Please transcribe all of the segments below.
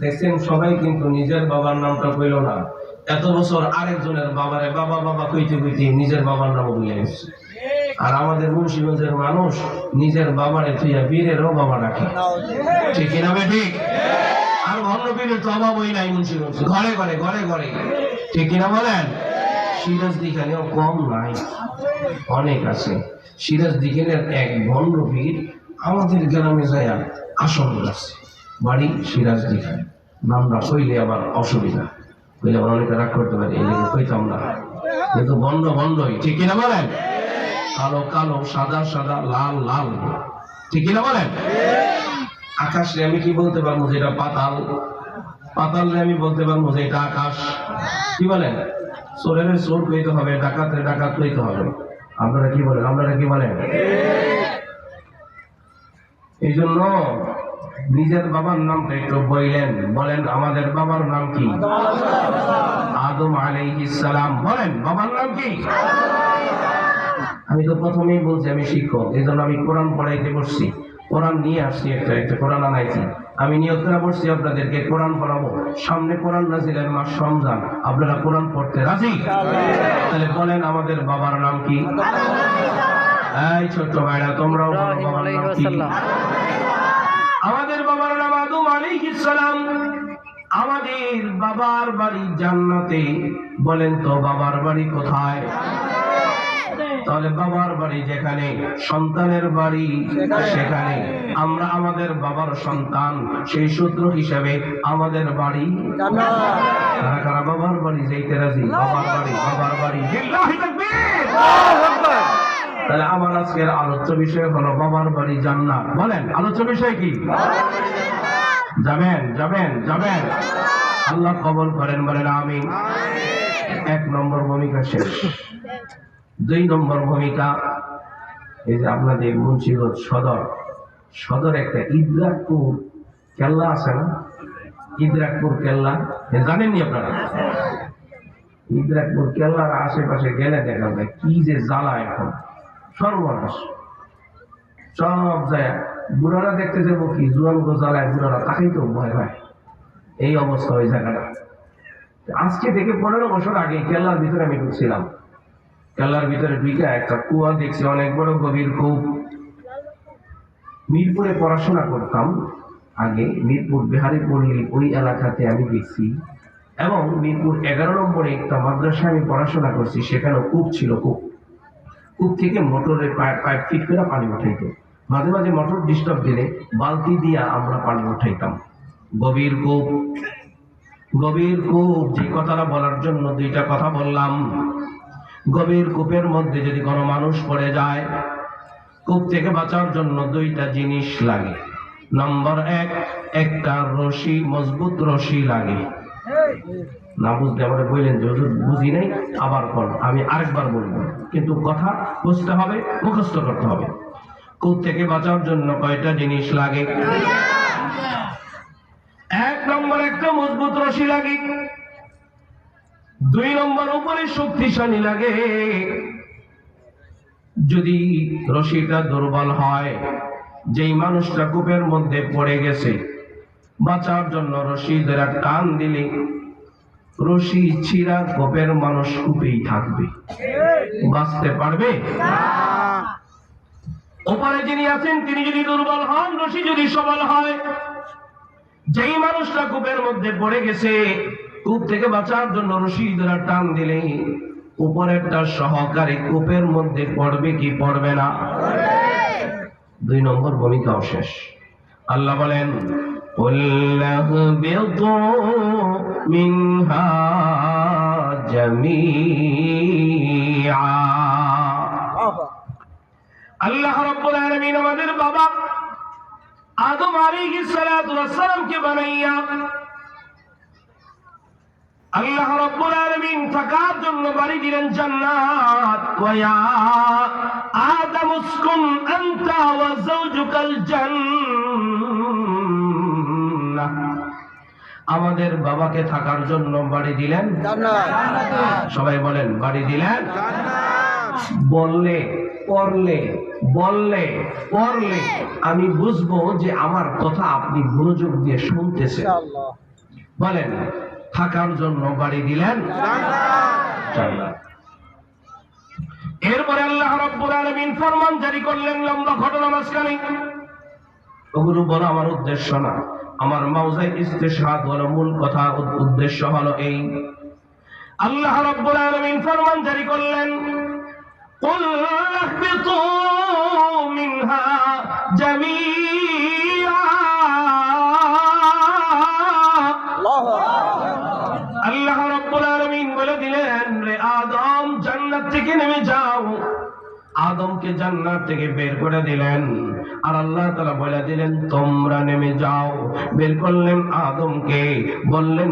দেখছেন, সবাই কিন্তু নিজের বাবার নামটা কইল না। এত বছর আরেকজনের বাবারে বাবা বাবা কইতে কইতে নিজের বাবার নাম ভুলে গেছে। আর আমাদের মুন্সিগঞ্জের মানুষ নিজের বাবারে তুইয়া বীরেরও বাবা রাখে ঠিক বে ঠিক? আর ভণ্ড বীরের তো অভাবই নাই মুন্সিগঞ্জ। ঘরে ঘরে ঘরে ঘরে। ঠিক কিনা বলেন? সিরাজ দিখানেও কম নাই। অনেক আছে। সিরাজ দিখানের এক ভণ্ড বীর আমাদের গ্রামে যায় আসন আছে বাড়ি সিরাজ দিখানে নামটা কইলে আবার অসুবিধা। কইলে আবার অনেকে রাগ করতে পারে, এই লেগে কইতাম না। কিন্তু বন্ড বন্ডই ঠিক কিনা বলেন? কালো কালো, সাদা সাদা, লাল লাল। ঠিক কিনা বলেন? আকাশে আমি কি বলতে পারব যে এটা পাতাল? পাতালে আমি বলতে পারব যে এটা আকাশ। কি বলেন? চোরের চোর কইতে হবে, ডাকাতের ডাকাত কইতে হবে। আপনারা কি বলেন? আপনারা কি বলেন? এই জন্য নিজের বাবার নামটা একটু বললেন। বলেন আমাদের বাবার নাম কি? আদম আলাইহিস সালাম। বলেন বাবার নাম কি? আমি তো প্রথমেই বলছি আমি শিক্ষক এই জন্য আমি কোরআন পড়াইতে বসছি। কোরআন নিয়ে আসছি একটা একটা কোরআন আনাইছি। আমি নিয়োগ করে বসছি আপনাদেরকে কোরআন পড়াবো। সামনে কোরআন নাজিলের মাস রমজান আপনারা কোরআন পড়তে রাজি? তাহলে বলেন আমাদের বাবার নাম কি? এই ছোট্ট ভাইরা তোমরাও বলো বাবার নাম কি? আমাদের বাবার নাম আদম আলাইহিস সালাম আমাদের বাবার বাড়ি জান্নাতে। বলেন তো বাবার বাড়ি কোথায়? তাহলে বাবার বাড়ি যেখানে সন্তানের বাড়ি সেখানে। আমরা আমাদের বাবার সন্তান সেই সূত্র হিসাবে আমাদের বাড়ি। কারা কারা বাবার বাড়ি যাইতে রাজি? বাবার বাড়ি বাবার বাড়ি! তাহলে আমার আজকের আলোচ্য বিষয় হলো বাবার বাড়ি জান্নাত। বলেন, আলোচ্য বিষয় কি? যাবেন যাবেন যাবেন। আল্লাহ কবল করেন, বলেন আমি এক নম্বর ভূমিকা শেষ। দুই নম্বর ভূমিকা, এই যে আপনাদের মুন্সিগঞ্জ সদর সদর একটা ইদ্রাকপুর কেল্লা আছে না? ইদ্রাকপুর কেল্লা। জানেননি আপনারা? ইদ্রাকপুর কেল্লার আশেপাশে গেলে দেখা যায়, কি যে জ্বালা এখন। সর্বনাশ। সব যায়, বুড়ারা দেখতে যাব কি, জুয়ান গো জ্বালায়, বুড়ারা তাকেই তো ভয় হয় এই অবস্থা ওই জায়গাটা। আজকে থেকে পনেরো বছর আগে কেল্লার ভিতরে আমি ঢুকছিলাম। কেল্লার ভিতরে ঢুকে একটা কুয়া দেখছি, অনেক বড় গভীর কূপ মিরপুরে পড়াশোনা করতাম আগে, মিরপুর বিহারি পল্লী ওই এলাকাতে আমি দেখছি। এবং মিরপুর এগারো নম্বরে একটা মাদ্রাসায় আমি পড়াশোনা করছি সেখানে কূপ ছিল, কূপ। কূপ থেকে মোটরের পাইপ পাইপ ফিট করে পানি উঠাইতো। মাঝে মাঝে মোটর ডিস্টার্ব দিলে বালতি দিয়া আমরা পানি উঠাইতাম। গভীর কূপ গভীর কূপ, যে কথাটা বলার জন্য দুইটা কথা বললাম। গভীর কূপের মধ্যে যদি কোনো মানুষ পড়ে যায়, কূপ থেকে বাঁচার জন্য দুইটা জিনিস লাগে। নম্বর এক, একটা রশি, মজবুত রশি লাগে। না বুঝতে আমরা বললেন যে বুঝি নাই, আবার কর আমি আরেকবার বলব। কিন্তু কথা বুঝতে হবে, মুখস্থ করতে হবে। কূপ থেকে বাঁচার জন্য কয়টা জিনিস লাগে? এক নম্বর একটা মজবুত রশি লাগে। দুই নম্বর উপরে শক্তিশালী লাগে। যদি রশিটা দুর্বল হয়, যেই মানুষটা কূপের মধ্যে পড়ে গেছে, বাঁচার জন্য রশি ধরে টান দিলে রশি চিরা গপের মানুষ কূপেই থাকবে। বাঁচতে পারবে? ওপারে যিনি আছেন, তিনি যদি দুর্বল হন, রশি যদি সবল হয়, যেই মানুষটা কূপের মধ্যে পড়ে গেছে, কূপ থেকে বাঁচার জন্য রশি ধরা টান দিলে উপরেরটা সহকারী কূপের মধ্যে পড়বে কি পড়বে না? দুই নম্বর ভূমিকাও শেষ। আল্লাহ বলেন منها جميعا আল্লাহ রাব্বুল আলামিন আমাদের বাবা আদম আলাইহিস সালাতু ওয়াস সালামকে বানাইয়া আল্লাহ রাব্বুল আলামিন থাকার জন্য বাড়ি দিলেন জান্নাত ওয়া আদম উসকুন আনতা ওয়া যাওজুকাল জান্নাহ আমাদের বাবাকে থাকার জন্য বাড়ি দিলেন? সবাই বলেন বাড়ি দিলেন? বললে পড়লে বললে পড়লে। আমি বুঝব যে আমার কথা আপনি মনোযোগ দিয়ে শুনতেছেন। বলেন থাকার জন্য বাড়ি দিলেন? এরপরে আল্লাহ রাব্বুল আলামিন ফরমান জারি করলেন লম্বা ঘটনা মাঝখানে। ওগুলো বলা আমার উদ্দেশ্য না আমার মাউজাই ইস্তেশহাদ হলো মূল কথা উদ- উদ্দেশ্য হলো এই আল্লাহ রাব্বুল আলামিন ফরমান জারি করলেন قل اهبطوا منها جميعا আদমকে জান্নাত থেকে বের করে দিলেন। আর আল্লাহ তাআলা বলে দিলেন, তোমরা নেমে যাও। বের করলেন আদমকে, বললেন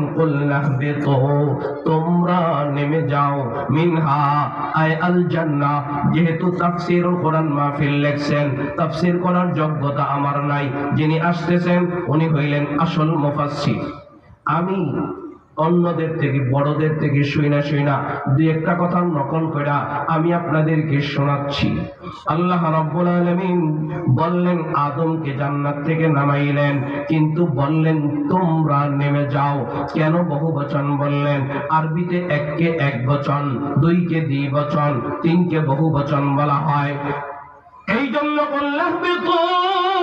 তোমরা নেমে যাও। মিনহা, আয় আল জান্নাহ যেহেতু তাফসীরুল কোরআন মাহফিল লেখছেন, তাফসির করার যোগ্যতা আমার নাই। যিনি আসতেছেন, উনি হইলেন আসল মুফাসসির। আমি অন্যদের থেকে, বড়দের থেকে শুইনা শুইনা দুই একটা কথা নকল করা আমি আপনাদেরকে শোনাচ্ছি। আল্লাহ রাব্বুল আলামিন বললেন, আদমকে জান্নাত থেকে নামাইলেন, কিন্তু বললেন, তোমরা নেমে যাও। কেন বহু বচন বললেন, আরবিতে এককে এক বচন, দুইকে দ্বি বচন, তিনকে বহু বচন বলা হয়। এই জন্য ব্যাখ্যা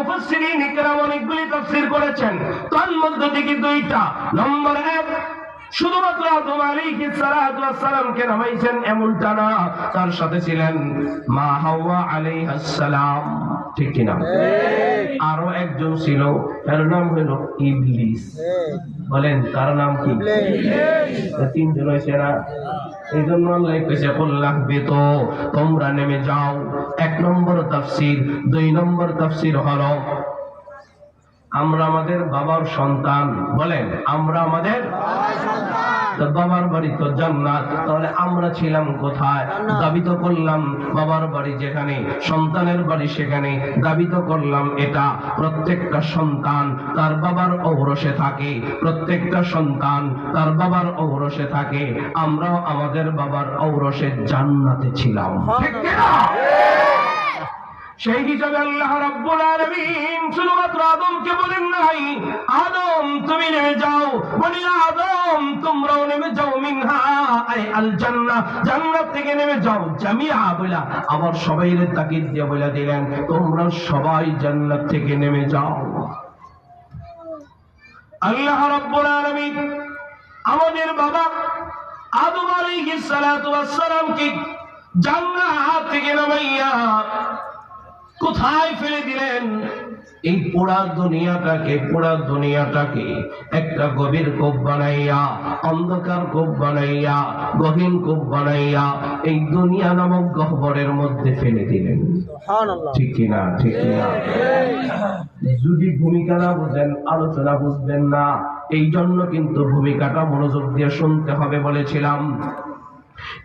মুফাসসিরিন ইকরাম অনেকগুলি তাফসীর করেছেন। তার মধ্যে থেকে দুইটা। নম্বর এক শুধুমাত্র আদম আলাইহিস সালাতু ওয়াস নামাইছেন এমনটা না তার সাথে ছিলেন মা হাওয়া আলাইহিস সালাম। ঠিক আরও একজন ছিল তার নাম হলো ইবলিস। বলেন তার নাম কি? তিনজন হয়েছে না? এই জন্য আল্লাহ কেছে কল্লাহ বেত তোমরা নেমে যাও। এক নম্বর তাফসির দুই নম্বর তাফসির হলো আমরা আমাদের বাবার সন্তান। বলেন আমরা আমাদের বাবার বাড়ি তো জান্নাত তাহলে আমরা ছিলাম কোথায়? দাবি তো করলাম বাবার বাড়ি যেখানে সন্তানের বাড়ি সেখানে। দাবি তো করলাম এটা প্রত্যেকটা সন্তান তার বাবার ঔরসে থাকে প্রত্যেকটা সন্তান তার বাবার ঔরসে থাকে। আমরাও আমাদের বাবার ঔরসে জান্নাতে ছিলাম। ঠিক কিনা? সেই হিসাবে আল্লাহ রাব্বুল আলামিন শুধুমাত্র আদমকে বলেন নাই, আদম, তুমি নেমে যাও। বলি, আদম, তোমরাও নেমে যাও মিনহা আই আল জান্নাহ জান্নাত থেকে নেমে যাও। জামিয়া বলা আবার সবাই তাকিদ দিয়ে বলে দিলেন, তোমরা সবাই জান্নাত থেকে নেমে যাও। আল্লাহ রাব্বুল আলামিন আমাদের বাবা আদম আলাইহিস সালাতু ওয়াস সালামকে জান্নাত থেকে নামাইয়া কোথায় ফেলে দিলেন? এই পোড়া দুনিয়াটাকে পোড়া দুনিয়াটাকে একটা গভীর কূপ বানাইয়া অন্ধকার কূপ বানাইয়া গহীন কূপ বানাইয়া এই দুনিয়া নামক গহ্বরের মধ্যে ফেলে দিলেন। ঠিক কিনা ঠিক কিনা? যদি ভূমিকা না বুঝেন আলোচনা বুঝবেন না। এই জন্য কিন্তু ভূমিকাটা মনোযোগ দিয়ে শুনতে হবে বলেছিলাম।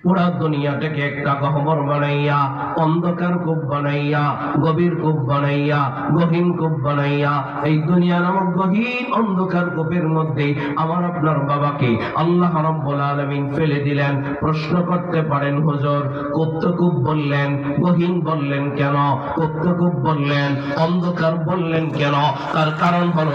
পুরা দুনিয়াটাকে একটা গহ্বর বানাইয়া, অন্ধকার কূপ বানাইয়া, গভীর কূপ বানাইয়া, গহীন কূপ বানাইয়া, এই দুনিয়া নামক গহীন অন্ধকার কূপের মধ্যে আমার আপনার বাবাকে আল্লাহ রাব্বুল আলামিন ফেলে দিলেন। প্রশ্ন করতে পারেন, হুজুর, কূপ বললেন, গহীন বললেন কেন? কূপ বললেন, অন্ধকার বললেন কেন? তার কারণ হলো